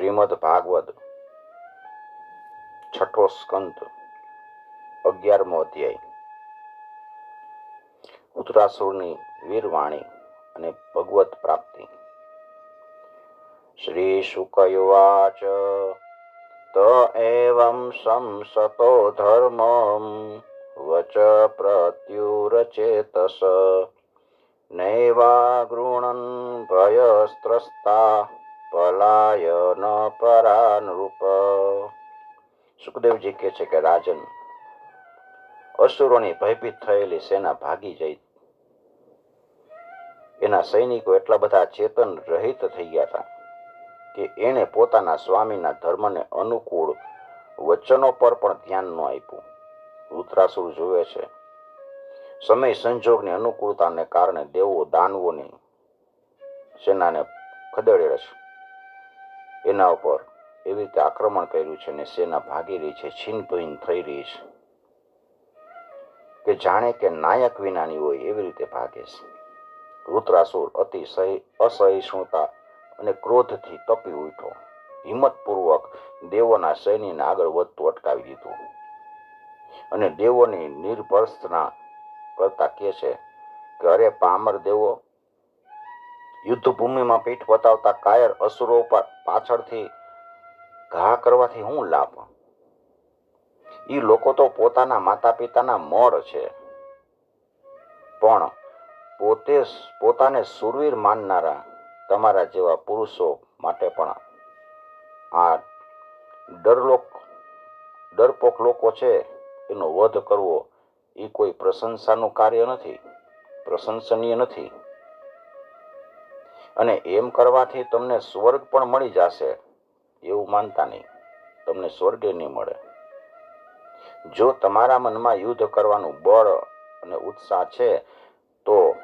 શ્રીમદ ભાગવત છઠ્ઠો સ્કંદ, અગિયારમો અધ્યાય. ઉત્તરાસુરની વીરવાણી અને ભગવત પ્રાપ્તિ. શ્રી શુકયુવાચ એવં સંસતો ધર્મ, વચ પ્રત્યુરચેતસ નૈવા ગૃણન પલાયન પરાનૃપ સુખદેવજી કહે છે કે રાજન, અસુરોની ભયભીત થયેલી સેના ભાગી જઈ. એના સૈનિકો એટલા બધા ચેતન રહિત થઈ ગયા હતા કે એણે પોતાના સ્વામીના ધર્મને અનુકૂળ વચનો પર પણ ધ્યાન ન આપ્યું. ઉત્તરાસુર જુએ છે, સમય સંજોગની અનુકૂળતાને કારણે દેવો દાનવોની સેનાને ખદેડે છે. એના ઉપર એવી રીતે આક્રમણ કર્યું છે અને સેના ભાગી રહી છે છીન ભીન થઈ રહી છે. કે જાણે કે નાયક વિનાની હોય એવી રીતે ભાગે છે. રુદ્રાસુર અતિ અસહિષ્ણુતા અને ક્રોધથી તપી ઉઠ્યો હિંમતપૂર્વક દેવોના સૈન્યને આગળ વધતું અટકાવી દીધું. અને દેવોની નિર્ભરસના કરતા કહે છે કે, અરે પામર દેવો યુદ્ધ ભૂમિમાં પીઠ બતાવતા કાયર અસુરો પાછળથી ઘા કરવાથી હું લાભ? એ લોકો તો પોતાના માતા પિતાના મોર છે. પણ પોતે પોતાને સુરવીર માનનારા તમારા જેવા પુરુષો માટે પણ આ ડરલોક, ડરપોક લોકો છે, એનો વધ કરવો એ કોઈ પ્રશંસાનું કાર્ય નથી, પ્રશંસનીય નથી. અને એમ કરવાથી તમને સ્વર્ગ પણ મળી જશે. એવું માનતા નહીં. તમને સ્વર્ગે નહીં મળે. જો તમારા મનમાં યુદ્ધ કરવાનું બળ અને ઉત્સાહ છે, તો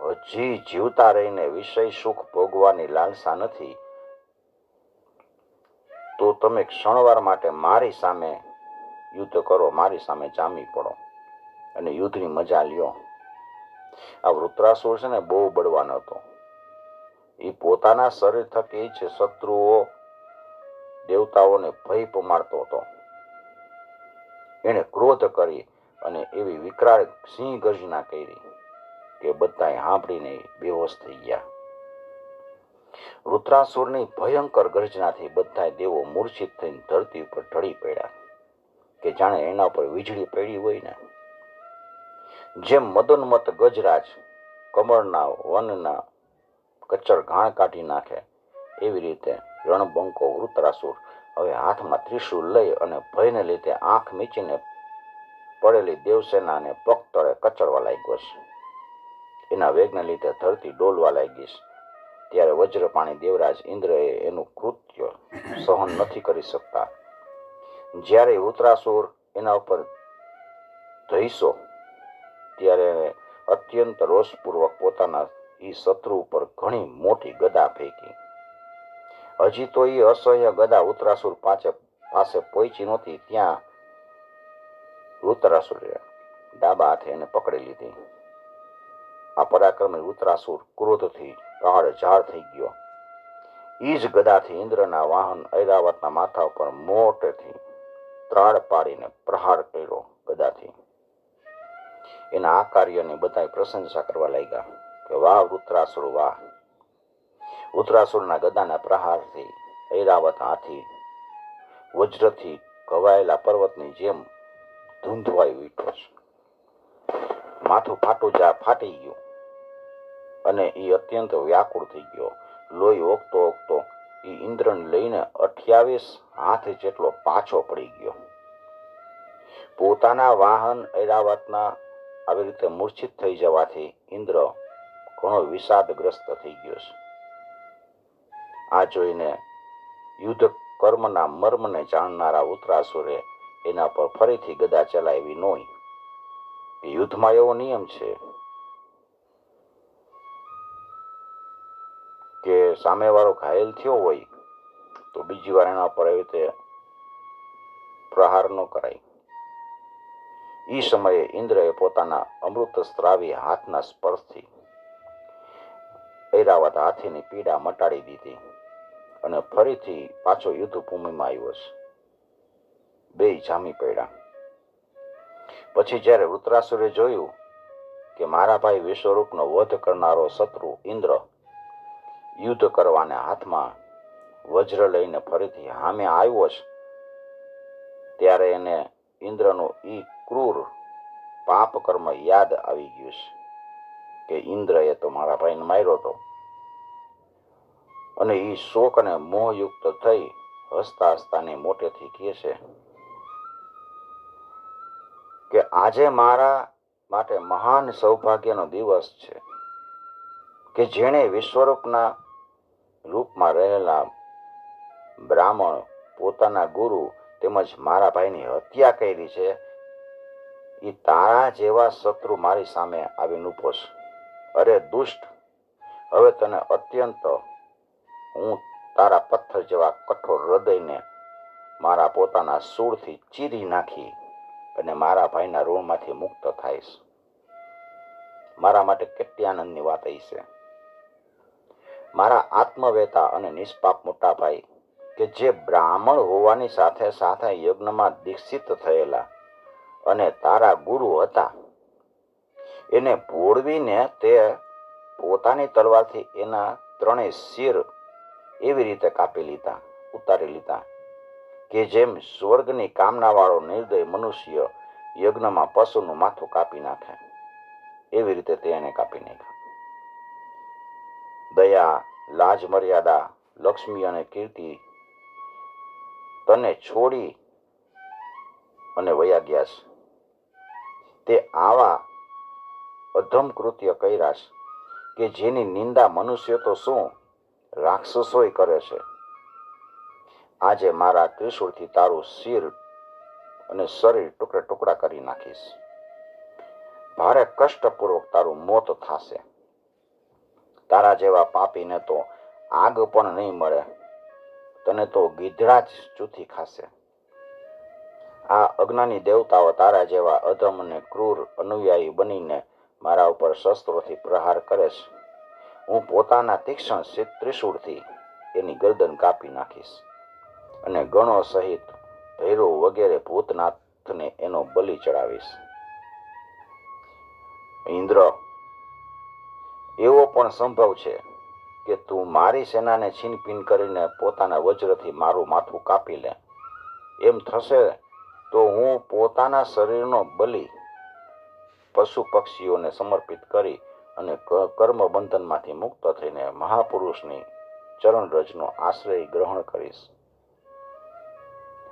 હજી જીવતા રહીને વિષય સુખ ભોગવાની લાલસા નથી. તો તમે ક્ષણવાર માટે મારી સામે યુદ્ધ કરો, મારી સામે જામી પડો અને યુદ્ધની મજા લ્યો. આ વૃત્રાસુર છે ને બહુ બળવાનો હતો. એ પોતાના શરીર થકી જ શત્રુઓ દેવતાઓને ભય પમાડતો હતો. એણે ક્રોધ કરી અને એવી વિકરાળ સિંહ ગર્જના કરી કે બધા સાંભળીને બેહોશ થઈ ગયા. રુદ્રાસુરની ભયંકર ગર્જનાથી બધા દેવો મૂર્છિત થઈને ધરતી ઉપર ઢળી પડ્યા કે જાણે એના પર વીજળી પડી હોય ને. જેમ મદનમત ગજરાજ કમળના વનના કચ્ચર ઘાણ કાઢી નાખે. એવી રીતે રણબંકો વૃતરાસુર હવે હાથમાં ત્રિશુલ લઈ અને ભયને લીધે આંખ મીચીને પડેલી દેવસેનાને પગ તળે કચડવા લાગ્યો છે. એના વેગને લીધે ધરતી ડોલવા લાગી છે. ત્યારે વજ્રપાણી દેવરાજ ઇન્દ્રએ એનું કૃત્ય સહન નથી કરી શકતા. જ્યારે વૃતરાસુર એના ઉપર ધૈસો ત્યારે અત્યંત રોષપૂર્વક પોતાના એ શત્રુ ઉપર ઘણી મોટી ગદા ફેંકી. હજી તો એ અસહ્ય ગદા ઉત્તરાસુર પાસે પાસે પહોંચી નહોતી, ત્યાં ઉત્તરાસુરે ડાબા હાથે એને પકડી લીધી. આ પરાક્રમી ઉત્તરાસુર ક્રોધથી કાળ ઝાડ થઈ ગયો. ઈ જ ગદાથી ઇન્દ્રના વાહન ઐરાવતના માથા ઉપર મોટેથી ત્રાળ પાડીને પ્રહાર કર્યો ગદાથી. એના આ કાર્યની બધા પ્રશંસા કરવા લાગ્યા. કે વાહ વૃત્રાસુર વાહ ઉત્તરાસુરના ગદાના પ્રહારથી ઐરાવત હાથી વજ્રથી ઘવાયેલા પર્વતની જેમ ધૂંધવાઈ ઉઠ્યો છે માથું ફાટું જા ફાટી ગયું અને એ અત્યંત વ્યાકુળ થઈ ગયો। લોહી ઓગતો ઓગતો એ ઇન્દ્રને લઈને અઠ્યાવીસ હાથ જેટલો પાછો પડી ગયો। પોતાના વાહન ઐરાવતના આવી રીતે મૂર્છિત થઈ જવાથી ઇન્દ્ર ઘણો વિષાદગ્રસ્ત થઈ ગયો છે. આ જોઈને યુદ્ધ કર્મના મર્મને જાણનારા ઉત્તરાસુરે એના પર ફરીથી ગદા ચલાવી નોઈ. યુદ્ધમાં એવો નિયમ છે? કે સામેવાળો ઘાયલ થયો હોય, તો બીજી વાર એના પર એવી રીતે પ્રહાર ન કરાય. એ સમયે ઇન્દ્રએ પોતાના અમૃત સ્ત્રાવી હાથના સ્પર્શથી ઐરાવત હાથીની પીડા મટાડી દીધી અને ફરીથી પાછો યુદ્ધ ભૂમિમાં આવ્યો છે. બે જામી પડ્યા પછી જ્યારે વૃત્રાસુરે જોયું કે મારા ભાઈ વિશ્વરૂપનો વધ કરનારો શત્રુ ઇન્દ્ર યુદ્ધ કરવાને હાથમાં વજ્ર લઈને ફરીથી હામે આવ્યો છે, ત્યારે એને ઇન્દ્રનું ઈ ક્રૂર પાપ કર્મ યાદ આવી ગયું છે. કે ઇન્દ્રએ તો મારા ભાઈને માર્યો હતો. અને એ શોક અને મોહયુક્ત થઈ હસતા હસતાને મોટેથી કહે છે કે આજે મારા માટે મહાન સૌભાગ્યનો દિવસ છે કે જેણે વિશ્વરૂપના રૂપમાં રહેલા બ્રાહ્મણ, પોતાના ગુરુ તેમજ મારા ભાઈની હત્યા કરી છે એ તારા જેવા શત્રુ મારી સામે આવીને છે અરે દુષ્ટ, હવે તને અત્યંત હું તારા પથ્થર જેવા કઠોર હૃદયને મારા પોતાના સૂળથી ચીરી નાખી અને મારા ભાઈના ઋણમાંથી મુક્ત થાઈશ. મારા માટે કેટલી આનંદની વાત એ છે. મારા આત્મવેતા અને નિષ્પાપ મોટા ભાઈ કે જે બ્રાહ્મણ હોવાની સાથે સાથે યજ્ઞમાં દીક્ષિત થયેલા અને તારા ગુરુ હતા એને ભોળવીને તે પોતાની તલવારથી એના ત્રણેય શિર એવી રીતે કાપી લીધા, ઉતારી લીધા કે જેમ સ્વર્ગની કામનાવાળો નિર્દય મનુષ્ય યજ્ઞમાં પશુનું માથું કાપી નાખે, એવી રીતે તે એને કાપી નાખ્યા. દયા, લાજ, મર્યાદા, લક્ષ્મી અને કીર્તિ તને છોડી અને વયા ગયા છે તે આવા અધમ કૃત્ય કર્યા છે કે જેની નિંદા મનુષ્ય તો શું? રાક્ષસોય કરે છે. આજે મારા ત્રિશુળથી તારું શિર અને શરીર ટુકડે ટુકડા કરી નાખીશ. ભારે કષ્ટપૂર્વક તારું મોત થશે. તારા જેવા પાપીને તો આગ પણ નહીં મળે. તને તો ગીધડા જ ચૂથી ખાશે. આ અજ્ઞાની દેવતાઓ તારા જેવા અધમ અને ક્રૂર અનુયાયી બનીને મારા ઉપર શસ્ત્રોથી પ્રહાર કરે છે. હું પોતાના તીક્ષ્ણ ત્રિશૂળથી એની ગરદન કાપી નાખીશ અને ગણો સહિત ભૈરવ વગેરે ભૂતનાથને એનો બલિ ચડાવીશ. ઇન્દ્ર, એવો પણ સંભવ છે કે તું મારી સેનાને છીનપીન કરીને પોતાના વજ્રથી મારું માથું કાપી લે. એમ થશે તો હું પોતાના શરીરનો બલિ પશુ પક્ષીઓને સમર્પિત કરી અને કર્મ બંધનમાંથી મુક્ત થઈને મહાપુરુષની ચરણ રજનો આશ્રય ગ્રહણ કરીશ.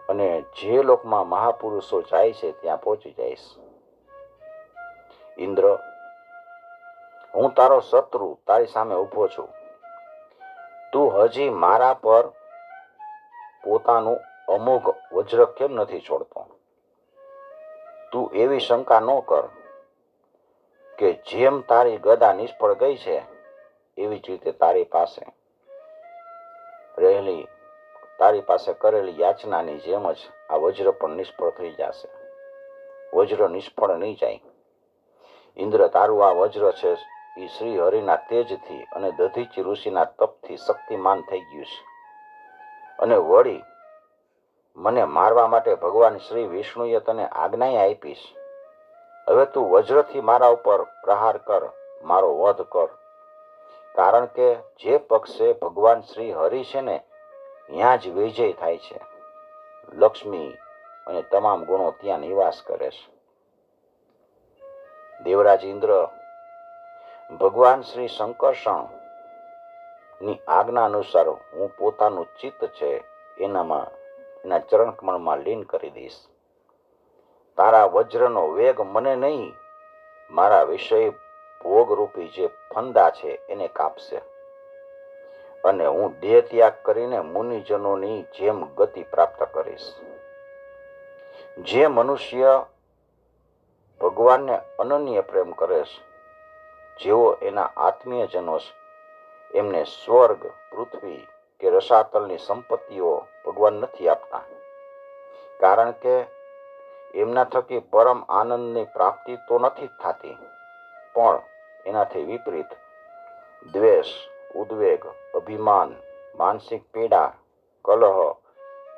અને જે લોકમાં મહાપુરુષો જાય છે ત્યાં પહોંચી જઈશ. ઇન્દ્ર, હું તારો શત્રુ, તારી સામે ઊભો છું. તું હજી મારા પર પોતાનું અમોઘ વજ્ર કેમ નથી છોડતો? તું એવી શંકા ન કર. જેમ તારી ગદા નિષ્ફળ ગઈ છે, એવી જ રીતે તારી પાસે રહેલી, તારી પાસે કરેલી યાચનાની જેમ જ આ વજ્ર પણ નિષ્ફળ થઈ જશે. વજ્ર નિષ્ફળ નહીં જાય. ઇન્દ્ર તારું આ વજ્ર છે, એ શ્રી હરિના તેજથી અને દધીચી ઋષિના તપથી શક્તિમાન થઈ ગયું છે. અને વળી, મને મારવા માટે ભગવાન શ્રી વિષ્ણુએ તને આજ્ઞાએ આપીશ હવે તું વજ્રથી મારા ઉપર પ્રહાર કર, મારો વધ કર. કારણ કે જે પક્ષે ભગવાન શ્રી હરિ છે ને ત્યાં જ વિજય થાય છે. લક્ષ્મી અને તમામ ગુણો ત્યાં નિવાસ કરે છે. દેવરાજ ઇન્દ્ર, ભગવાન શ્રી શંકરષણની આજ્ઞા અનુસાર હું પોતાનું ચિત્ત છે એનામાં, એના ચરણ કમળમાં લીન કરી દઈશ. તારા વજ્રનો વેગ મને નહીં, મારા વિષય ભોગરૂપી જે ફંદા છે એને કાપશે. અને હું દેહ ત્યાગ કરીને મુનિજનોની જેમ ગતિ પ્રાપ્ત કરીશ. જે મનુષ્ય ભગવાનને અનન્ય પ્રેમ કરે છે, જેઓ એના આત્મીયજનો છે, એમને સ્વર્ગ, પૃથ્વી કે રસાતલની સંપત્તિઓ ભગવાન નથી આપતા. કારણ કે એમના થકી પરમ આનંદની પ્રાપ્તિ તો નથી થતી. પણ એનાથી વિપરીત દ્વેષ, ઉદ્વેગ, અભિમાન, માનસિક પીડા, કલહ,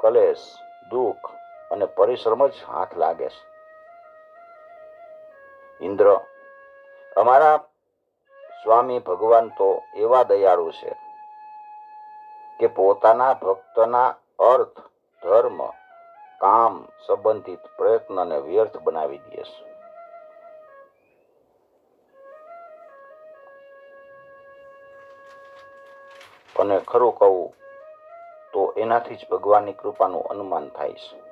કલેશ, દુઃખ અને પરિશ્રમ જ હાથ લાગે છે. ઇન્દ્ર, અમારા સ્વામી ભગવાન તો એવા દયાળુ છે કે પોતાના ભક્તના અર્થ, ધર્મ કામ સંબંધિત પ્રયત્નને વ્યર્થ બનાવી દે છે. અને ખરું કહું, તો એનાથી જ ભગવાનની કૃપાનું અનુમાન થાય છે.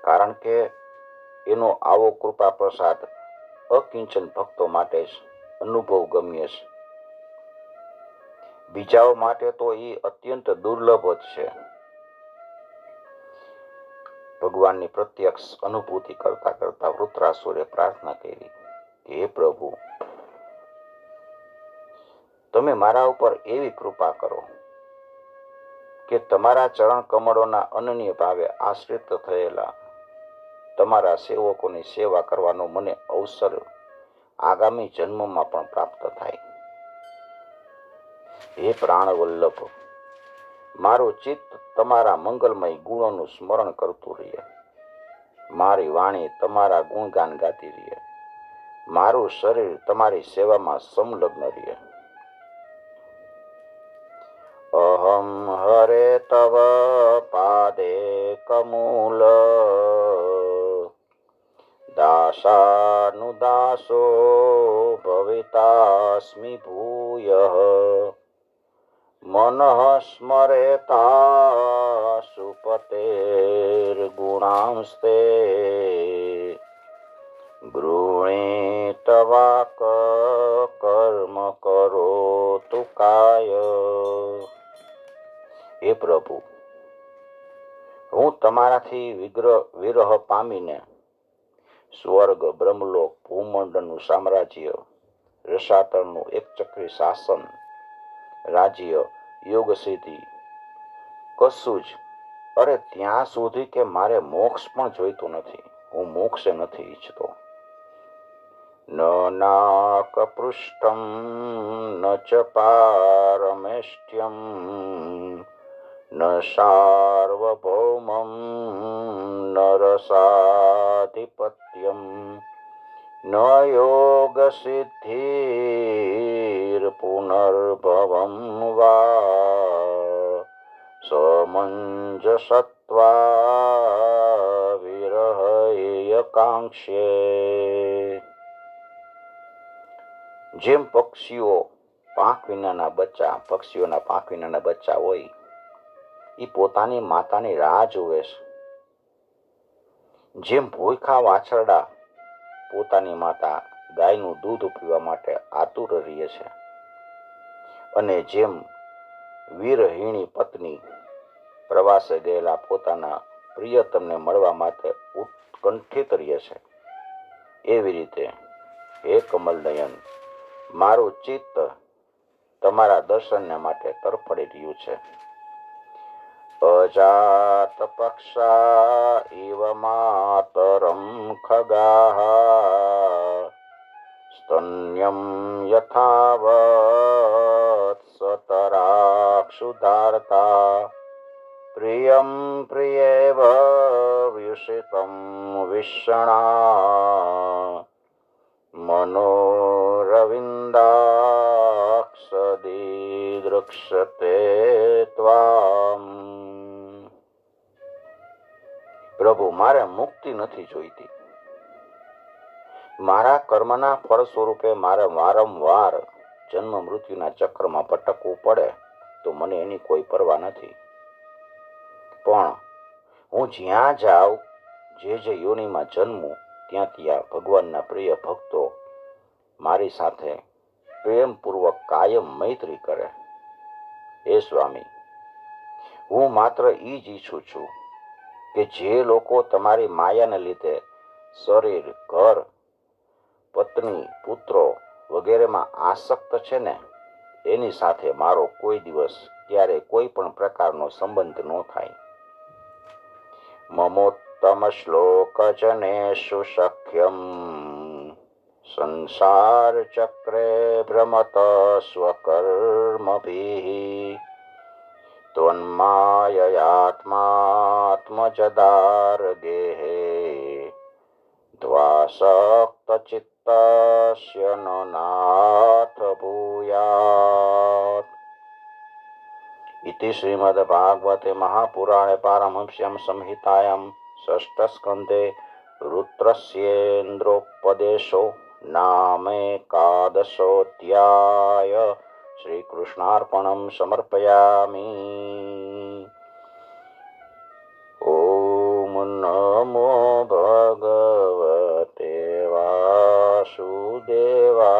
કારણ કે એનો આવો કૃપા પ્રસાદ અકિંચન ભક્તો માટે જ અનુભવ ગમ્ય છે. બીજાઓ માટે તો એ અત્યંત દુર્લભ જ છે. ભગવાનની પ્રત્યક્ષ અનુભૂતિ કરતા કરતા વૃત્રાસુરે પ્રાર્થના કરી કે, હે પ્રભુ, તમે મારા ઉપર એવી કૃપા કરો કે તમારા ચરણ કમળોના અનન્ય ભાવે આશ્રિત થયેલા તમારા સેવકોની સેવા કરવાનો મને અવસર આગામી જન્મમાં પણ પ્રાપ્ત થાય. હે પ્રાણ વલ્લભ મારું ચિત્ત તમારા મંગલમય ગુણોનું સ્મરણ કરતું રહે. મારી વાણી તમારા ગુણગાન ગાતી રહે. મારું શરીર તમારી સેવામાં સંલગ્ન રહે. અહમ હરે તવ પાદે કમૂલ. દાસાનુદાસો ભવિતાસ્મિ ભૂયઃ. મનઃ સ્મરેતા સુપતેર્ગુણાંસ્તે ગૃણીતવાક કર્મ કરોતુ કાય. હે પ્રભુ, હું તમારાથી વિગ્રહ વિરહ પામીને સ્વર્ગ બ્રહ્મલોક ભૂમંડળનું સામ્રાજ્ય, રસાતળનું એક ચક્રી શાસન રાજ્ય યોગ સિદ્ધિ. કશું જ. અરે ત્યાં સુધી કે મારે મોક્ષ પણ જોઈતું નથી. હું મોક્ષ નથી ઈચ્છતો. ન નાક પૃષ્ઠમ, ન ચ પારમેષ્ટ્યમ ન સાર્વભૌમમ, ન રસાધિપત્યમ. ન યોગ સિદ્ધિર પુનર્ભવમ વા સમંજસત્વા વિરહયકાંક્ષે જેમ પક્ષીઓ પાંખ વિનાના બચ્ચા, પક્ષીઓના પાંખ વિનાના બચ્ચા હોય એ પોતાની માતાની રાહ જુએ છે. જેમ ભૂખા વાછરડા પોતાની માતા ગાયનું દૂધ પીવા માટે આતુર રહીએ છે. અને જેમ વીરહીણી પત્ની પ્રવાસે ગયેલા પોતાના પ્રિયતમને મળવા માટે ઉત્કંઠિત રહે છે. એવી રીતે હે કમલનયન મારું ચિત્ત તમારા દર્શનને માટે તરફડી રહ્યું છે. અજાત इव ખગાહ સ્તન્યમ યથાવત સતરાક્ષુધારતા પ્રિયમ પ્રિયેવ વ્યુષિતમ વિષણા મનોરવિંદાક્ષદીદૃક્ષતે ત્વામ પ્રભુ, મારે મુક્તિ નથી જોઈતી. મારા કર્મના ફળ સ્વરૂપે મારે વારંવાર જન્મ મૃત્યુના ચક્રમાં ભટકવું પડે તો મને એની કોઈ પરવા નથી. પણ હું જ્યાં જાઉં, જે જે યોનિમાં જન્મું ત્યાં ત્યાં ભગવાનના પ્રિય ભક્તો મારી સાથે પ્રેમપૂર્વક કાયમ મૈત્રી કરે. એ સ્વામી, હું માત્ર એ જ ઈચ્છું છું કે જે લોકો તમારી માયાને લીધે શરીર, ઘર, પત્ની, પુત્રો વગેરેમાં આસક્ત છે ને, એની સાથે મારો કોઈ દિવસ ક્યારે કોઈ પણ પ્રકારનો સંબંધ ન થાય. મમોત્તમ શ્લોક જનેશુ સખ્યમ સંસાર ચક્રે ભ્રમત સ્વકર્મભી. त्वन्माययात्मात्मजदार्गेः द्वासक्तचित्तस्य न नाथ भूयात् इति श्रीमद्भागवते महापुराणे पारमहंस्यां संहितायां षष्ठस्कन्धे रुद्रस्येन्द्रोपदेशो नामेकादशोऽध्याय श्रीकृष्णार्पणं समर्पयामि ॐ नमो भगवते वासुदेवा